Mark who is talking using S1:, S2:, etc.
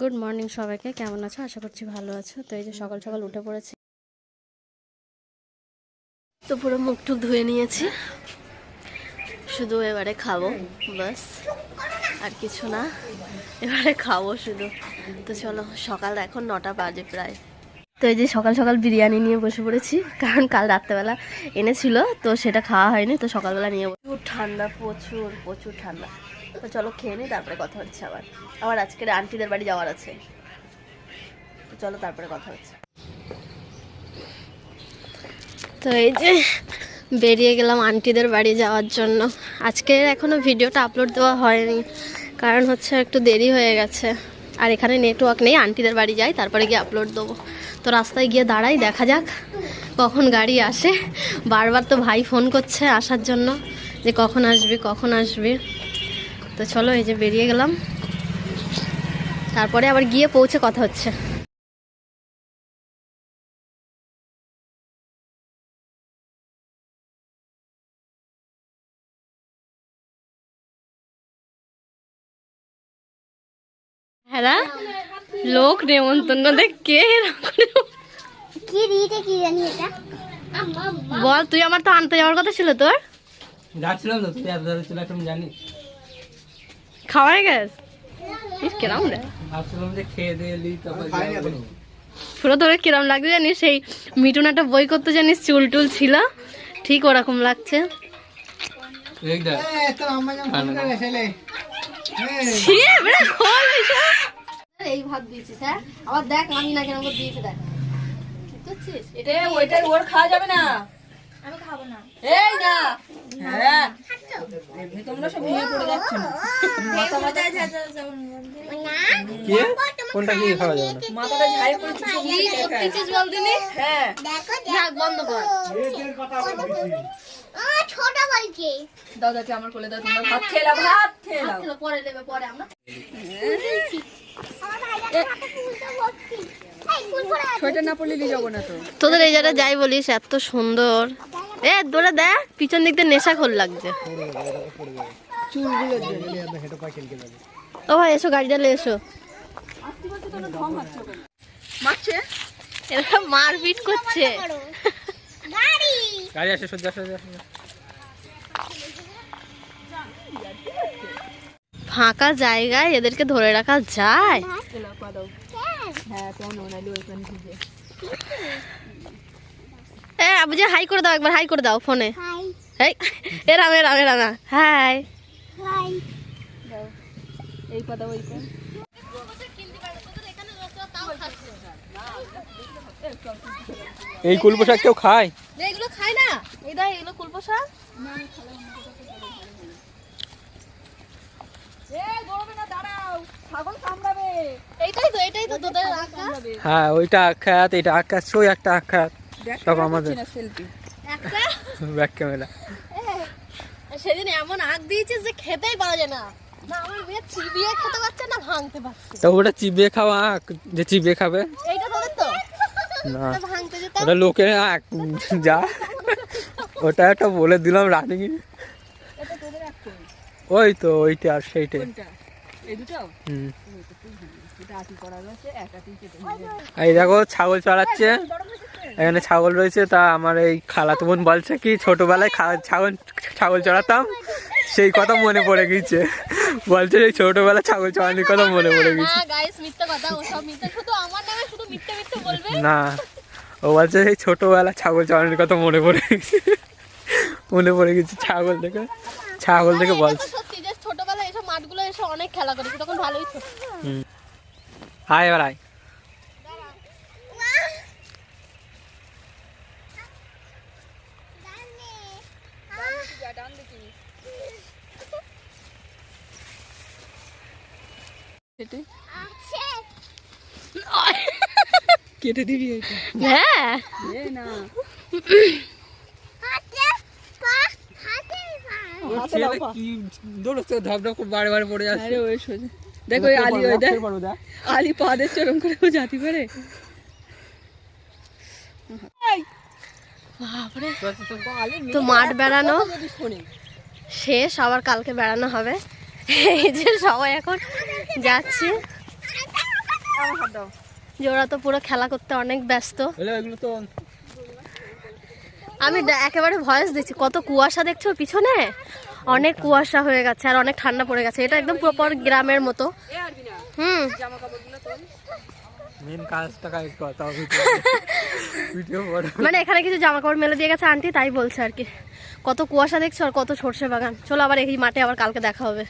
S1: Good morning সবাইকে, কেমন আছো? আশা করছি ভালো আছো। তো এই যে সকাল সকাল উঠে পড়েছি। তো পুরো মুখ টুক ধুয়ে নিয়েছি। শুধু এবারে খাব, বাস। আর কিছু না, এবারে খাব শুধু। তো চলো, সকাল এখন নটা বাজে প্রায়। তো এই যে সকাল সকাল বিরিয়ানি নিয়ে বসে পড়েছি, কারণ কাল রাত্রেবেলা এনেছিল, তো সেটা খাওয়া হয়নি, তো সকালবেলা নিয়ে ঠান্ডা, প্রচুর প্রচুর ঠান্ডা। তো চলো খেয়ে নিই, তারপরে কথা হচ্ছে আবার। আবার আজকের আন্টিদের বাড়ি যাওয়ার আছে। তো চলো তারপরে কথা হচ্ছে। তো এই যে বেরিয়ে গেলাম আন্টিদের বাড়ি যাওয়ার জন্য। আজকে এখনও ভিডিওটা আপলোড দেওয়া হয়নি, কারণ হচ্ছে একটু দেরি হয়ে গেছে। আর এখানে নেটওয়ার্ক নেই আন্টিদের বাড়ি যাই, তারপরে গিয়ে আপলোড দেবো। তো রাস্তায় গিয়ে দাঁড়াই, দেখা যাক কখন গাড়ি আসে। বারবার তো ভাই ফোন করছে আসার জন্য, যে কখন আসবি কখন আসবি। তো চলো এই যে বেরিয়ে গেলাম। তারপরে আবার গিয়ে পৌঁছে কথা হচ্ছে। হ্যাঁ লোক নেমন্তন্ন দেখ কে
S2: কি দিয়েছে কি জানি এটা?
S1: বল তুই আমার তো আনতে যাওয়ার কথা ছিল তোর?
S3: যাচ্ছিলাম তো তুই এত ধরে
S1: খাওয়াই গেছ? ইস কিরম। পুরো তোর কিরম লাগছে জানিস? সেই মিটুন একটা বই করতে জানিস চুল টুল ছিল। ঠিক ওরকম লাগছে।
S3: এই
S1: ভাত দিয়েছিস হ্যাঁ? আবার দেখ আমি না কেন দিয়েছে দেখ। বুঝছিস? এটা
S4: ওইটা ওর খাওয়া যাবে না।
S2: আমি খাব না।
S4: এই না। হ্যাঁ? তোমরা সব ভেঙে পড়ে যাচ্ছ না? মাথা মাথা
S3: কি? কোনটা কি খাওয়া যাবে? না
S4: মাথাটা ঝাই করে চুষে দিয়ে দেখায়। হ্যাঁ।
S2: দেখো
S1: বন্ধ কর।
S2: ছোট বলছে।
S4: দাও আমার কোলে দাও তোমরা ভাত নাও ভাত
S1: চলো, পরে দেবে পরে আমরা
S4: সোয়েটার না নিয়ে যাব না তো।
S1: তোদের এই জায়গাটা যাই বলিস এত সুন্দর। এ দৌড়ে দেখ পিছন দিক দিয়ে নেশা খোল লাগছে। ও ভাই এসো গাড়িটা এসো।
S4: মারছে?
S1: এরা মারপিট করছে।
S2: গাড়ি
S3: গাড়ি আসে সজ্জা সজ্জা সজ্জা।
S1: ফাঁকা জায়গায় এদেরকে ধরে রাখা যায়?
S4: হ্যাঁ
S1: এ আবু যে হাই করে দাও একবার হাই করে দাও ফোনে
S2: হাই
S1: এই এরাম এরাম এরাম হাই
S2: হাই
S4: এই পাতা ওই
S3: এই কুলপো শাক কেউ খায়?
S1: এগুলো খাই না। এই দেখ এগুলো কুলপো শাক
S3: হ্যাঁ ওইটা আখ্যাত এটা আখ্যাত সই একটা আখ্যাত সব আমাদের ব্যাক ক্যামেরা।
S1: সেদিন এমন আগ দিয়েছিস যে খেতেই পারা যায় না। না আমার মেয়ে চিবিয়ে খেতে পারছে না ভাঙতে পারছে।
S3: তো ওটা চিবিয়ে খাওয়া আখ যে চিবিয়ে খাবে?
S1: এইটা তোদের তো?
S3: না।
S1: ওটা ভাঙতে যেতাম।
S3: ওটা লোকে যা। ওটা একটা বলে দিলাম রানিং ওই তো ওইটা আর সেইটাই।
S4: এই
S3: দেখো ছাগল চড়াচ্ছে। এখানে ছাগল রয়েছে তা আমার এই খালাতো বোন বলছে কি ছোটবেলায় ছাগল ছাগল চড়াতাম? সেই কথা মনে পড়ে গেছে। বলছে এই ছোটবেলায় ছাগল চড়ানোর কথা মনে পড়ে গেছে।
S1: না গাইস মিথ্যে কথা ওসব মিথ্যে। শুধু আমার নামে শুধু মিথ্যে মিথ্যে বলবে?
S3: না ও বলছে সেই ছোটবেলা ছাগল চড়ানোর কথা মনে পড়ে গেছে। মনে পড়ে গেছে ছাগল থেকে ছাগল থেকে বলছে।
S1: ছোটবেলায় এসব মাঠগুলো এসে অনেক খেলা করেছি তখন ভালোই ছোট
S3: আয় এবার আয়
S4: কেটে
S2: আছে
S4: কেটে দিবি এটা
S1: হ্যাঁ
S4: এ না
S2: হাতে পা হাতে পা
S3: ছেলে কি দৌড়চ্ছে ধপ ধপ করে বারে বারে পড়ে যাচ্ছে
S4: আরে ওই সোজা। দেখো আলি ওই দেখ। আলি পা দিয়ে চরম করে ও জাতি পারে
S1: তো মাঠ বেড়ানো শেষ আবার কালকে বেড়ানো হবে। এই যে সবাই এখন যাচ্ছে। যে ওরা তো পুরো খেলা করতে অনেক ব্যস্ত। আমি একেবারে ভয়েস দিচ্ছি। কত কুয়াশা দেখছ পিছনে? অনেক কুয়াশা হয়ে গেছে আর অনেক ঠান্ডা পড়ে গেছে। এটা একদম প্রপার গ্রামের মতো। হুম।
S3: মেন
S1: মানে এখানে কিছু জামা কাপড় মেলে দিয়ে গেছে আন্টি তাই বলছে আর কি। কত কুয়াশা দেখছ আর কত সর্ষে বাগান। চলো আবার এই মাঠে আবার কালকে দেখা হবে।